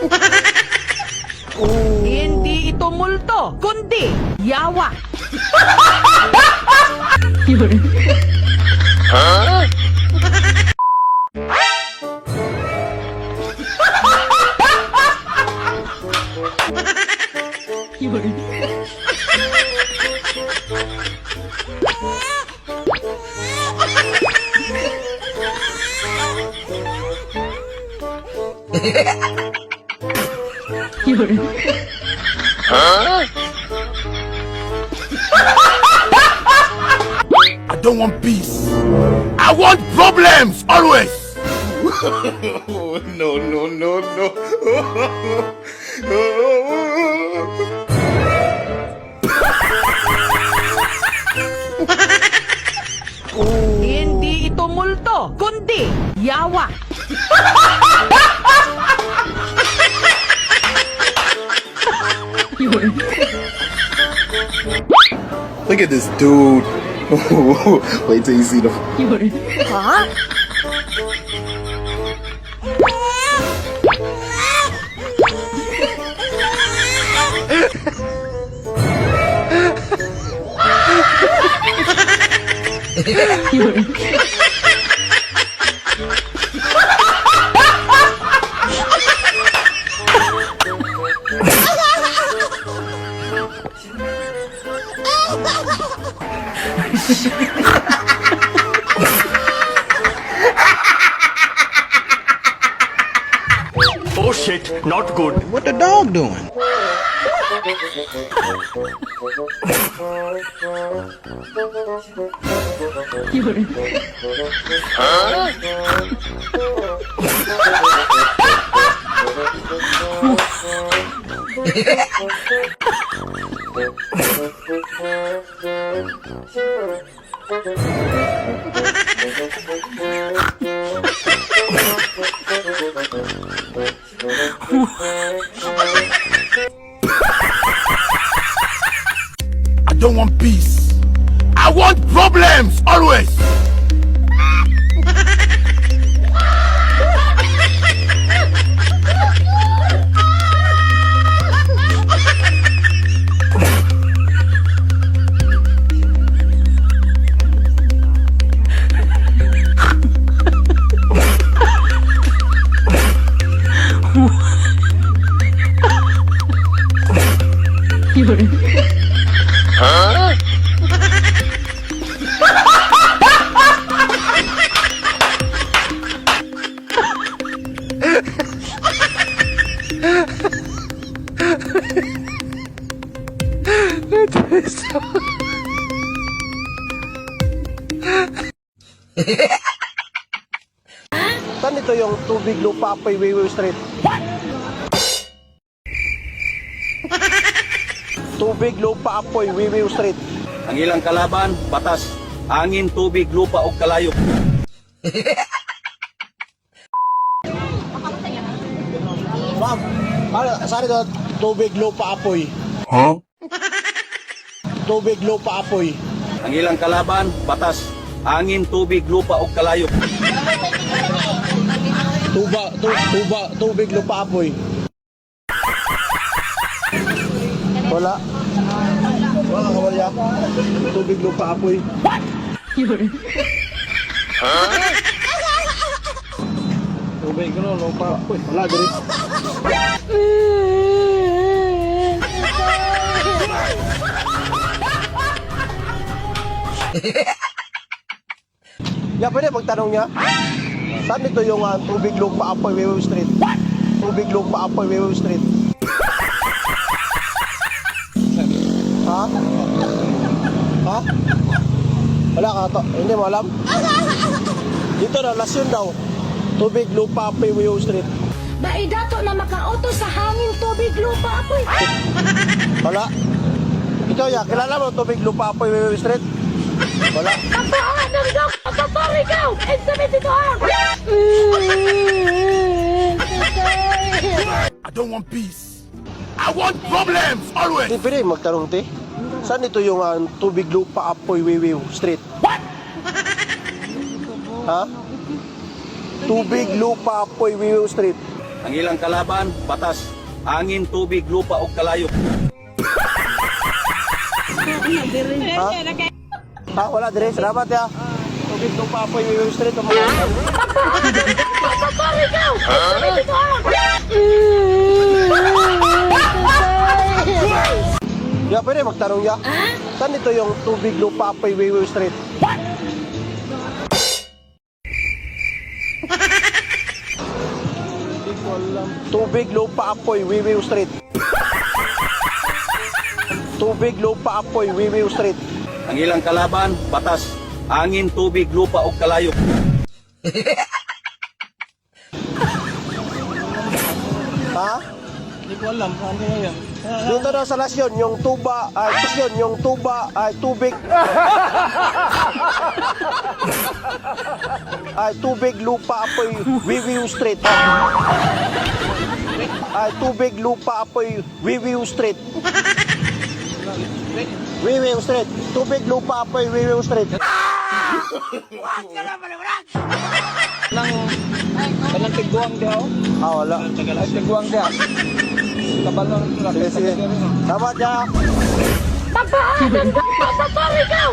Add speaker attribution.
Speaker 1: Hindi ito multo, kundi yawa.
Speaker 2: I don't want peace. I want problems always.
Speaker 3: no, no, no, no.
Speaker 1: Hindi ito multo, kundi yawa.
Speaker 3: Look at this dude. Wait till you see the.
Speaker 4: Oh shit, not good.
Speaker 5: What the dog doing?
Speaker 2: I Thank you.
Speaker 6: Saan ito yung tubig lupa apoy Wiwi Street? What? Tubig lupa apoy Wiwi Street.
Speaker 7: Ang ilang kalaban, batas, angin, tubig, lupa o kalayok.
Speaker 6: Ma'am, ano, saan ito tubig lupa apoy?
Speaker 2: Huh?
Speaker 6: Tubig lupa apoy.
Speaker 7: Ang ilang kalaban, batas, angin, tubig, lupa o kalayok.
Speaker 6: Tuba, tu, tuba, tubig lupa apoy. Wala. Wala ka wala. Tubig lupa apoy. Tubig no, lupa apoy. Wala diri. Ya, pwede magtanong niya. Saan ito yung ah, tubig lupa apoy Wiwi Street? Tubig lupa apoy Wiwi Street. ha? Ha? Wala ka to. Hindi mo alam? Dito na, lasyon daw. Tubig lupa apoy Wiwi Street.
Speaker 8: Daidato na makauto sa hangin tubig lupa apoy.
Speaker 6: Wala. Ikaw ya, kilala mo tubig lupa apoy Wiwi Street? Wala.
Speaker 8: Ako ang nandang kapapari ka! Exhibit ito ha!
Speaker 2: I don't want peace. I want problems always.
Speaker 6: Di pwede magtanong, te. Saan ito yung ah, tubig lupa apoy Wiwi Street? What? Ha? Tubig lupa apoy Wiwi Street.
Speaker 7: Ang ilang kalaban, batas. Angin, tubig, lupa o kalayok.
Speaker 6: Ha? Ha, wala dire. Salamat ya. Tubig lupa po yung street o mga. Ya, pwede magtanong ya. Saan ito yung tubig lupa po yung street? Tubig lupa apoy Wiwiw Street. Tubig lupa apoy Wiwiw Street.
Speaker 7: Ang ilang kalaban, batas. Angin, tubig, lupa o kalayok.
Speaker 6: Ha? Hindi ko alam. Ano yan? Dito daw sa lasyon, yung tuba, ay, lasyon, yung tuba, ay, tubig. ay, tubig, lupa, apoy, Wiwiw Street. Ay, tubig, lupa, apoy, Wiwiw Street. Wiwiw Street. Tubig, lupa, apoy, Wiwiw Street.
Speaker 5: Kanang tiguang di ako.
Speaker 6: Ah, wala.
Speaker 5: Ay, tiguang di ako. Kabalon sila.
Speaker 6: Sige, balon. Tama
Speaker 8: siya. Tapahan! Tapahan ikaw!